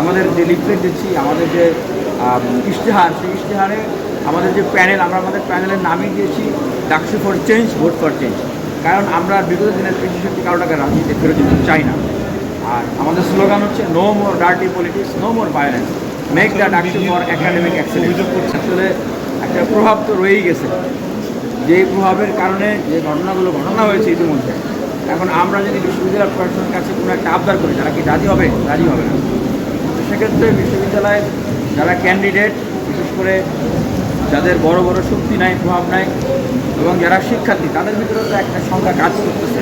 আমাদের যে লিফলেট দিচ্ছি, আমাদের যে ইশতেহার, সেই ইশতেহারে আমাদের যে প্যানেল, আমরা আমাদের প্যানেলের নামই দিয়েছি, DUCSU for change, vote for change. কারণ আমরা বিগত দিনের পেশি শক্তি কারও টাকা রাজনীতিতে ফেরত দিতে চাই না। আর আমাদের স্লোগান হচ্ছে no more dirty politics no more violence make the DUCSU for academic excellence আসলে একটা প্রভাব তো রয়েই গেছে। যে প্রভাবের কারণে যে ঘটনাগুলো ঘটনা হয়েছে ইতিমধ্যে, এখন আমরা যদি বিশ্ববিদ্যালয় প্রশাসনের কাছে কোনো একটা আবদার করি, তারা কি রাজি হবে? রাজি হবে না। সেক্ষেত্রে বিশ্ববিদ্যালয়ের যারা ক্যান্ডিডেট বিশেষ করে যাদের বড় বড় শক্তি নাই, প্রভাব নাই, এবং যারা শিক্ষার্থী, তাদের ভিতরে তো একটা সংখ্যা কাজ করতেছে।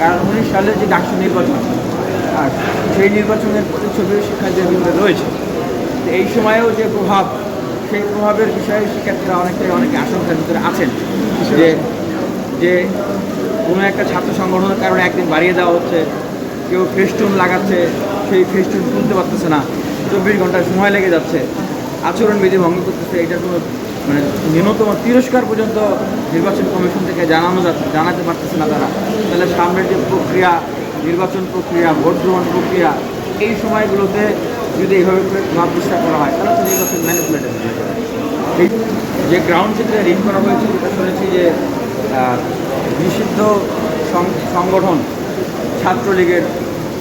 কারণ উনিশ সালে যে ডাকসু নির্বাচন, আর সেই নির্বাচনের প্রতিচ্ছবিও শিক্ষার্থীদের ভিতরে রয়েছে। তো এই সময়েও যে প্রভাব, সেই প্রভাবের বিষয়ে শিক্ষার্থীরা অনেকটাই অনেকে আশঙ্কার ভিতরে আছেন। যে যে কোনো একটা ছাত্র সংগঠনের কারণে একদিন বাড়িয়ে দেওয়া হচ্ছে, কেউ ফেস্টুন লাগাচ্ছে সেই ফেস্টুন তুলতে পারতেছে না। চব্বিশ ঘণ্টা সময় লেগে যাচ্ছে। আচরণবিধি ভঙ্গ করতেছে এটা কোনো মানে ন্যূনতম তিরস্কার পর্যন্ত নির্বাচন কমিশন থেকে জানানো যাচ্ছে, জানাতে পারতেছে না তারা। তাহলে সামনের যে প্রক্রিয়া, নির্বাচন প্রক্রিয়া, ভোট গ্রহণ প্রক্রিয়া, এই সময়গুলোতে যদি এইভাবে প্রভাব বিস্তার করা হয়, তাহলে তো নির্বাচন ম্যানিপুলেটেড হয়ে যাবে। এই যে গ্রাউন্ড থেকে ঋণ করা হয়েছে যেটা শুনেছি যে নিষিদ্ধ সংগঠন ছাত্রলীগের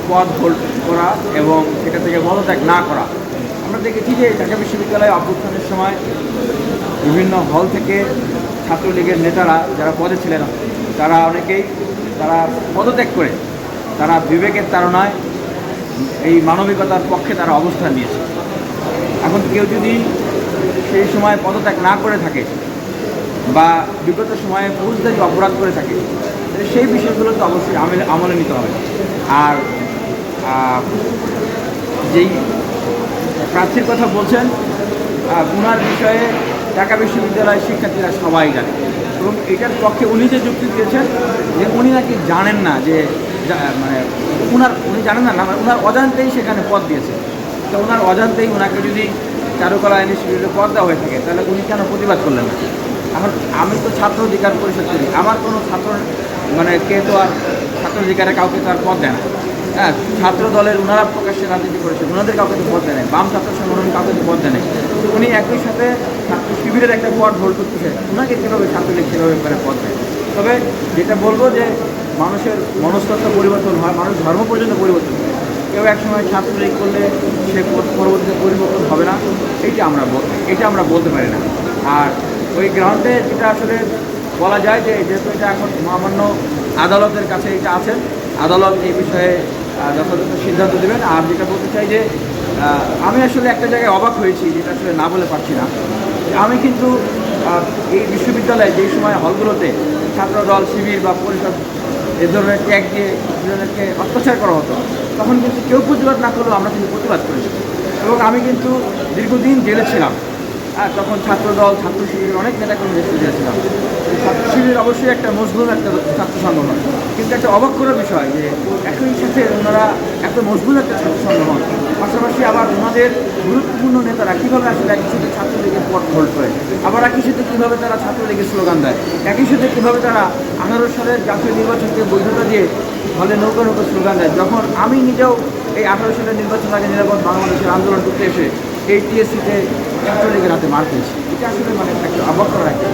পদ হোল্ড করা এবং সেটা থেকে পদত্যাগ না করা। আমরা দেখেছি যে ঢাকা বিশ্ববিদ্যালয়ে অভ্যুত্থানের সময় বিভিন্ন হল থেকে ছাত্রলীগের নেতারা যারা পদে ছিলেন, তারা অনেকেই তারা পদত্যাগ করে তারা বিবেকের তাড়নায় এই মানবিকতার পক্ষে তারা অবস্থান নিয়েছে। এখন কেউ যদি সেই সময় পদত্যাগ না করে থাকে বা বিগত সময়ে ফৌজদারি অপরাধ করে থাকে সেই বিষয়গুলো তো অবশ্যই আমলে নিতে হবে। আর যেই প্রার্থীর কথা বলছেন উনার বিষয়ে ঢাকা বিশ্ববিদ্যালয়ের শিক্ষার্থীরা সবাই জানে। এবং এটার পক্ষে উনি যে যুক্তি দিয়েছেন, যে উনি নাকি জানেন না যে মানে উনার, উনি জানেন না মানে উনার অজান্তেই সেখানে পদ দিয়েছে। তো ওনার অজান্তেই ওনাকে যদি চারুকলা ইনস্টিটিউটে পদ দেওয়া হয়ে থাকে, তাহলে উনি কেন প্রতিবাদ করলেন না? এখন আমি তো ছাত্র অধিকার পরিষদ করি, আমার কোনো ছাত্র মানে কে তো আর ছাত্র অধিকারে কাউকে তো আর পদ দেয় না। হ্যাঁ ছাত্র দলের ওনারা প্রকাশ্যে রাজনীতি করেছে ওনাদের কাউকে তো পদ দেয় বাম ছাত্র সংগঠন কাউকে তো পদ দেয় উনি একই সাথে ছাত্র শিবিরের একটা পদ হোল্ড করতেছে। ওনাকে কীভাবে ছাত্রলীগ সেভাবে করে পদ দেয়? তবে যেটা বলব যে, মানুষের মনস্তত্ত্ব পরিবর্তন হয়, মানুষ ধর্ম পর্যন্ত পরিবর্তন হয়। কেউ একসময় ছাত্রলীগ করলে সে পর- পরবর্তীতে পরিবর্তন হবে না। এইটা আমরা এটা আমরা বলতে পারি না। আর ওই গ্রাউন্ডে যেটা আসলে বলা যায় যে, যেহেতু এটা এখন মহামান্য আদালতের কাছে এটা আছে, আদালত এই বিষয়ে যথাযথ সিদ্ধান্ত দেবেন। আর যেটা বলতে চাই যে আমি আসলে একটা জায়গায় অবাক হয়েছি, যেটা আসলে না বলে পারছি না। আমি কিন্তু এই বিশ্ববিদ্যালয়ে যেই সময় হলগুলোতে ছাত্রদল, শিবির বা পরিষদ এ ধরনের ট্যাগ দিয়ে স্টুডেন্টদেরকে অত্যাচার করা হতো, তখন কিন্তু কেউ প্রতিবাদ না করলেও আমরা কিন্তু প্রতিবাদ করেছি এবং আমি কিন্তু দীর্ঘদিন জেলে ছিলাম। হ্যাঁ তখন ছাত্রদল ছাত্র শিবিরের অনেক নেতাকর্মী জেলেছিলাম ছাত্র শিবির অবশ্যই একটা মজবুত একটা ছাত্র সংগঠন। কিন্তু একটা অবাক করার বিষয় যে একই সাথে ওনারা এত মজবুত একটা ছাত্র সংগঠন। পাশাপাশি আবার ওনাদের গুরুত্বপূর্ণ নেতারা কীভাবে আসলে একই সাথে ছাত্রলীগের পথ হোল্ড করে? আবার একই সাথে কীভাবে তারা ছাত্রলীগের স্লোগান দেয়? একই সাথে কীভাবে তারা আঠারো সালের জাতীয় নির্বাচনকে বৈধতা দিয়ে ফলে নৌকা নৌকা স্লোগান দেয়? যখন আমি নিজেও এই আঠারো সালের নির্বাচন আগে নিরাপদ বাংলাদেশের আন্দোলন করতে এসে এই টিএসসিতে ছাত্রলীগের হাতে মার পেয়েছি এটা আসলে মানে একটা অবাক করার একটা